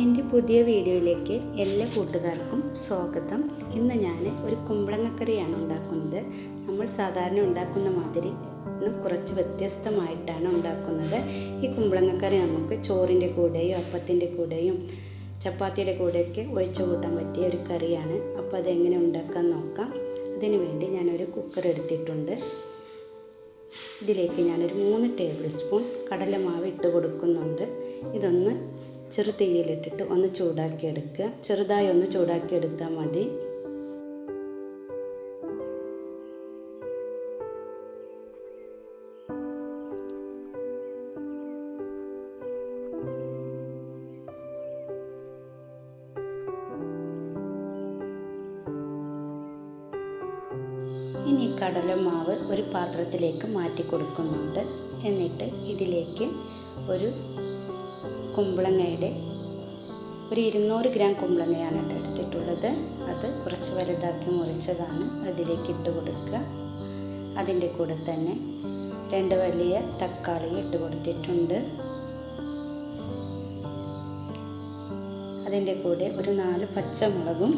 എന്റെ പുതിയ വീഡിയോയിലേക്ക് എല്ലാ കൂട്ടുകാർക്കും സ്വാഗതം. ഇന്ന് ഞാൻ ഒരു കുമ്പളങ്ങക്കറിയാണ് ഉണ്ടാക്കുന്നത്. നമ്മൾ സാധാരണ ഉണ്ടാക്കുന്ന മാതിരി കുറച്ച് വ്യത്യസ്തമായിട്ടാണ് ഉണ്ടാക്കുന്നത്. ഈ കുമ്പളങ്ങക്കറി നമുക്ക് ചോറിന്റെ കൂടെയും അപ്പത്തിന്റെ കൂടെയും ചപ്പാത്തിയുടെ കൂടെയൊക്കെ ഒഴിച്ചു കൂട്ടാൻ പറ്റിയ ഒരു കറിയാണ്. അപ്പോൾ അതെങ്ങനെ ഉണ്ടാക്കാൻ നോക്കാം. അതിനു വേണ്ടി ഞാനൊരു കുക്കർ എടുത്തിട്ടുണ്ട്. ഇതിലേക്ക് ഞാനൊരു മൂന്ന് ടേബിൾ സ്പൂൺ കടലമാവ് ഇട്ട് കൊടുക്കുന്നുണ്ട്. ഇതൊന്ന് ചെറു തീയിലിട്ടിട്ട് ഒന്ന് ചൂടാക്കി എടുക്കുക ചെറുതായി ഒന്ന് ചൂടാക്കി എടുത്താൽ മതി. ഇനി കടലമാവ് ഒരു പാത്രത്തിലേക്ക് മാറ്റി കൊടുക്കുന്നുണ്ട് എന്നിട്ട് ഇതിലേക്ക് ഒരു കുമ്പളങ്ങയുടെ ഒരു ഇരുന്നൂറ് ഗ്രാം കുമ്പളങ്ങയാണ് കേട്ടോ എടുത്തിട്ടുള്ളത്. അത് കുറച്ച് വലുതാക്കി മുറിച്ചതാണ്. അതിലേക്ക് ഇട്ട് കൊടുക്കുക. അതിന്റെ കൂടെ തന്നെ രണ്ട് വലിയ തക്കാളി ഇട്ട് കൊടുത്തിട്ടുണ്ട്. അതിന്റെ കൂടെ ഒരു നാല് പച്ചമുളകും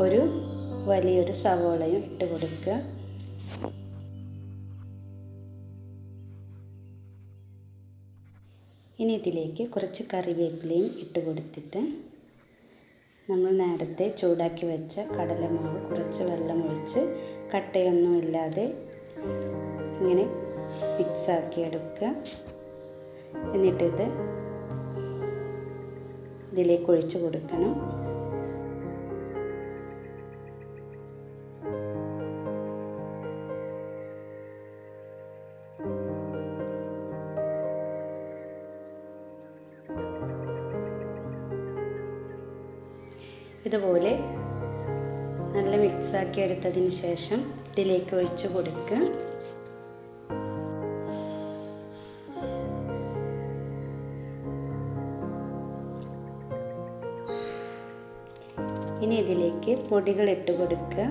ഒരു വലിയൊരു സവോളയും ഇട്ട് കൊടുക്കുക. ഇനി ഇതിലേക്ക് കുറച്ച് കറിവേപ്പിലയും ഇട്ട് കൊടുത്തിട്ട് നമ്മൾ നേരത്തെ ചൂടാക്കി വെച്ച കടലമാവ് കുറച്ച് വെള്ളം ഒഴിച്ച് ഇങ്ങനെ മിക്സാക്കി എടുക്കുക. എന്നിട്ടിത് ഇതിലേക്ക് ഒഴിച്ചു കൊടുക്കണം. ഇതുപോലെ നല്ല മിക്സാക്കി എടുത്തതിന് ശേഷം ഇതിലേക്ക് ഒഴിച്ച് കൊടുക്കുക. ഇനി ഇതിലേക്ക് പൊടികൾ ഇട്ട് കൊടുക്കുക.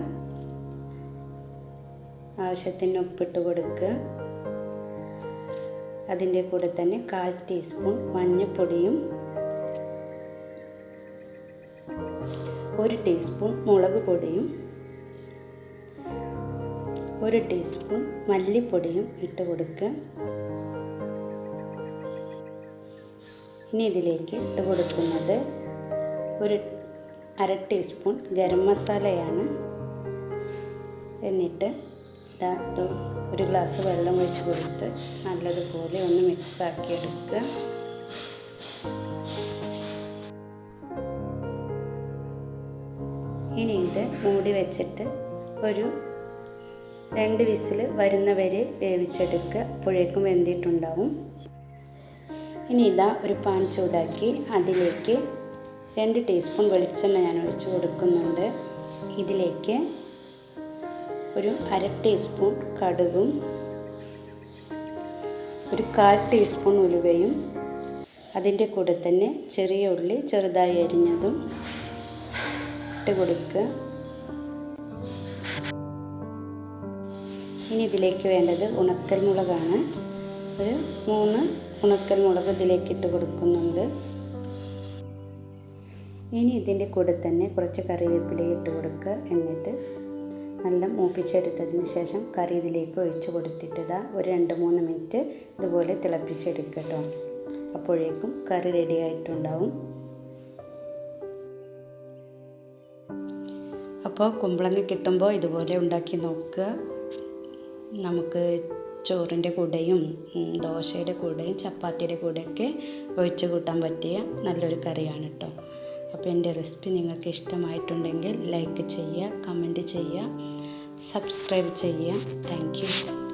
ആവശ്യത്തിന് ഉപ്പിട്ട് കൊടുക്കുക. അതിന്റെ കൂടെ തന്നെ കാൽ ടീസ്പൂൺ മഞ്ഞൾപ്പൊടിയും ഒരു ടീസ്പൂൺ മുളക് പൊടിയും ഒരു ടീസ്പൂൺ മല്ലിപ്പൊടിയും ഇട്ട് കൊടുക്കുക. ഇനി ഇതിലേക്ക് ഇട്ട് കൊടുക്കുന്നത് ഒരു അര ടീസ്പൂൺ ഗരം മസാലയാണ്. എന്നിട്ട് ഒരു ഗ്ലാസ് വെള്ളം ഒഴിച്ച് കൊടുത്ത് നല്ലതുപോലെ ഒന്ന് മിക്സാക്കി എടുക്കുക ഇനി ഇത് മൂടി വെച്ചിട്ട് ഒരു രണ്ട് വിസിൽ വരുന്നവരെ വേവിച്ചെടുക്കുക. അപ്പോഴേക്കും വെന്തിട്ടുണ്ടാവും. ഇനി ഇതാ ഒരു പാൻ ചൂടാക്കി അതിലേക്ക് രണ്ട് ടീസ്പൂൺ വെളിച്ചെണ്ണ ഞാൻ ഒഴിച്ചു കൊടുക്കുന്നുണ്ട്. ഇതിലേക്ക് ഒരു അര ടീസ്പൂൺ കടുകും ഒരു കാൽ ടീസ്പൂൺ ഉലുവയും അതിന്റെ കൂടെ തന്നെ ചെറിയ ഉള്ളി ചെറുതായി അരിഞ്ഞതും ഇട്ട് കൊടുക്കുക ഇനി ഇതിലേക്ക് വേണ്ടത് ഉണക്കൽ മുളകാണ്. ഒരു മൂന്ന് ഉണക്കൽ മുളക് ഇതിലേക്ക് ഇട്ട് കൊടുക്കുന്നുണ്ട്. ഇനി ഇതിന്റെ കൂടെ തന്നെ കുറച്ച് കറിവേപ്പില ഇട്ട് കൊടുക്കുക എന്നിട്ട് നല്ല മൂപ്പിച്ചെടുത്തതിന് ശേഷം കറി ഇതിലേക്ക് ഒഴിച്ചു കൊടുത്തിട്ട് ഒരു രണ്ട് മൂന്ന് മിനിറ്റ് ഇതുപോലെ തിളപ്പിച്ചെടുക്കട്ടോ അപ്പോഴേക്കും കറി റെഡി ആയിട്ടുണ്ടാവും. അപ്പോൾ കുമ്പളങ്ങ കിട്ടുമ്പോൾ ഇതുപോലെ ഉണ്ടാക്കി നോക്കുക. നമുക്ക് ചോറിന്റെ കൂടെയും ദോശയുടെ കൂടെയും ചപ്പാത്തിയുടെ കൂടെയൊക്കെ ഒഴിച്ച് കൂട്ടാൻ പറ്റിയ നല്ലൊരു കറിയാണ് കേട്ടോ. അപ്പോൾ എന്റെ റെസിപ്പി നിങ്ങൾക്ക് ഇഷ്ടമായിട്ടുണ്ടെങ്കിൽ ലൈക്ക് ചെയ്യുക കമന്റ് ചെയ്യുക സബ്സ്ക്രൈബ് ചെയ്യുക. താങ്ക്